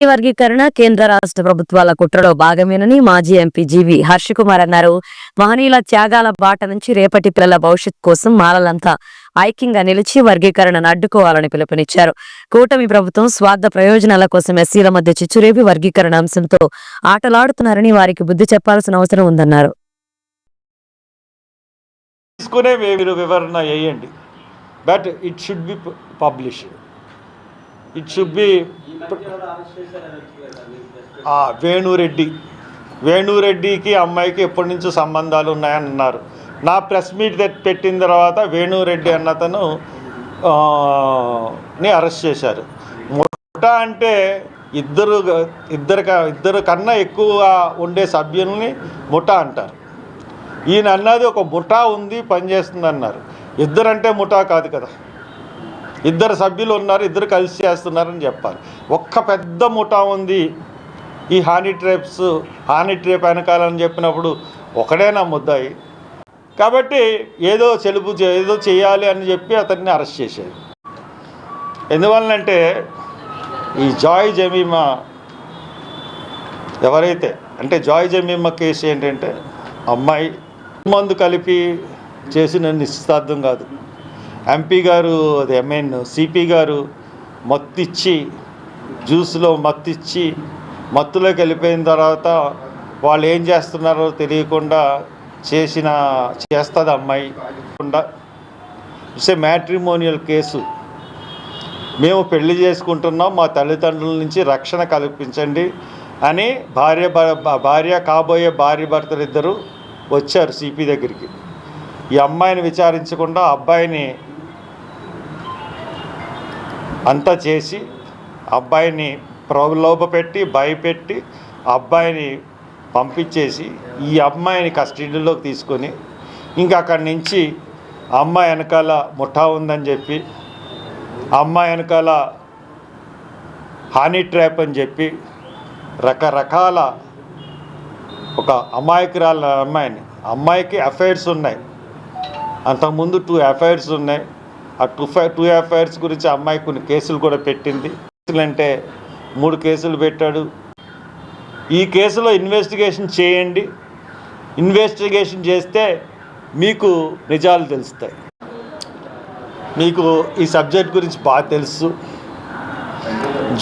వర్గీకరణ కేంద్ర రాష్ట్ర ప్రభుత్వాల కుట్రలో భాగమేనని మాజీ ఎంపీ జీవి హర్షకుమార్ అన్నారు. మహనీయుల త్యాగాల బాట నుంచి రేపటి పిల్లల భవిష్యత్ కోసం మాలలంతా ఐక్యంగా నిలిచి వర్గీకరణను అడ్డుకోవాలని పిలుపునిచ్చారు. కూటమి ప్రభుత్వం స్వార్థ ప్రయోజనాల కోసం ఎస్సీల మధ్య చిచ్చురేపి వర్గీకరణ అంశంతో ఆటలాడుతున్నారని వారికి బుద్ధి చెప్పాల్సిన అవసరం ఉందన్నారు. తీసుకునే మీరు వివరణ వేయండి. But it should be published it should be Venureddy. వేణురెడ్డికి అమ్మాయికి ఎప్పటి నుంచో సంబంధాలు ఉన్నాయని అన్నారు నా ప్రెస్ మీట్ పెట్టిన తర్వాత వేణురెడ్డి అన్నతను ఆ, ని అరెస్ట్ చేశారు. ముఠా అంటే ఇద్దరు ఇద్దరు ఇద్దరు కన్నా ఎక్కువ ఉండే సభ్యుల్ని ముఠా అంటారు. ఈయన అన్నది ఒక ముఠా ఉంది పనిచేస్తుంది అన్నారు ఇద్దరంటే ముఠా కాదు కదా. ఇద్దరు సభ్యులు ఉన్నారు ఇద్దరు కలిసి చేస్తున్నారని చెప్పాలి. ఒక్క పెద్ద ముఠా ఉంది. ఈ హానీ ట్రేప్స్ హానీ ట్రేప్ వెనకాలని చెప్పినప్పుడు ఒకడేనా ముద్దాయి. కాబట్టి ఏదో చెలుపు ఏదో చేయాలి అని చెప్పి అతన్ని అరెస్ట్ చేశారు ఎందువలనంటే ఈ జాయ్ జమీమా ఎవరైతే అంటే జాయ్ జమీమా కేసు ఏంటంటే అమ్మాయి మందు కలిపి చేసిన నిశ్చితార్థం కాదు. ఎంపీ గారు అది ఐ మీన్ సిపి గారు మత్తిచ్చి జ్యూస్లో మత్తిచ్చి మత్తులోకి వెళ్ళిపోయిన తర్వాత వాళ్ళు ఏం చేస్తున్నారో తెలియకుండా చేసిన చేస్తుంది అమ్మాయి. It's a matrimonial case. మేము పెళ్ళి చేసుకుంటున్నాం మా తల్లిదండ్రుల నుంచి రక్షణ కల్పించండి అని భార్య భ- భార్య కాబోయే భార్య భర్తలు ఇద్దరు వచ్చారు సిపి దగ్గరికి. ఈ అమ్మాయిని విచారించకుండా అబ్బాయిని అంతా చేసి అబ్బాయిని ప్రలోభపెట్టి భయపెట్టి అబ్బాయిని పంపించేసి ఈ అమ్మాయిని కస్టడీలోకి తీసుకొని ఇంకా అక్కడి నుంచి అమ్మాయి వెనకాల ముఠా ఉందని చెప్పి అమ్మాయి వెనకాల హానీ ట్రాప్ అని చెప్పి రకరకాల ఒక అమాయకురాల అమ్మాయిని. అమ్మాయికి అఫైర్స్ ఉన్నాయి. అంతకుముందు టూ అఫైర్స్ ఉన్నాయి. ఆ టూ ఫైవ్ టూ ఎఫ్ఐఆర్స్ గురించి అమ్మాయి కొన్ని కేసులు కూడా పెట్టింది. కేసులు అంటే మూడు కేసులు పెట్టాడు. ఈ కేసులో ఇన్వెస్టిగేషన్ చేయండి. ఇన్వెస్టిగేషన్ చేస్తే మీకు నిజాలు తెలుస్తాయి. మీకు ఈ సబ్జెక్ట్ గురించి బాగా తెలుసు.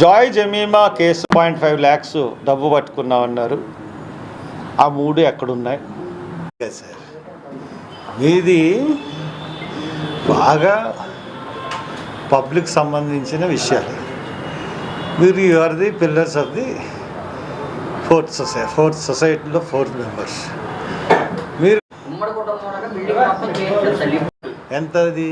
Joy Jemima case point five lakhs డబ్బు పట్టుకున్నామన్నారు ఆ మూడు ఎక్కడున్నాయి? సార్ ఇది బాగా పబ్లిక్ సంబంధించిన విషయాలు. మీరు you are the pillars of the fourth society fourth సొసైటీలో ఫోర్త్ మెంబర్స్. మీరు ఎంత అది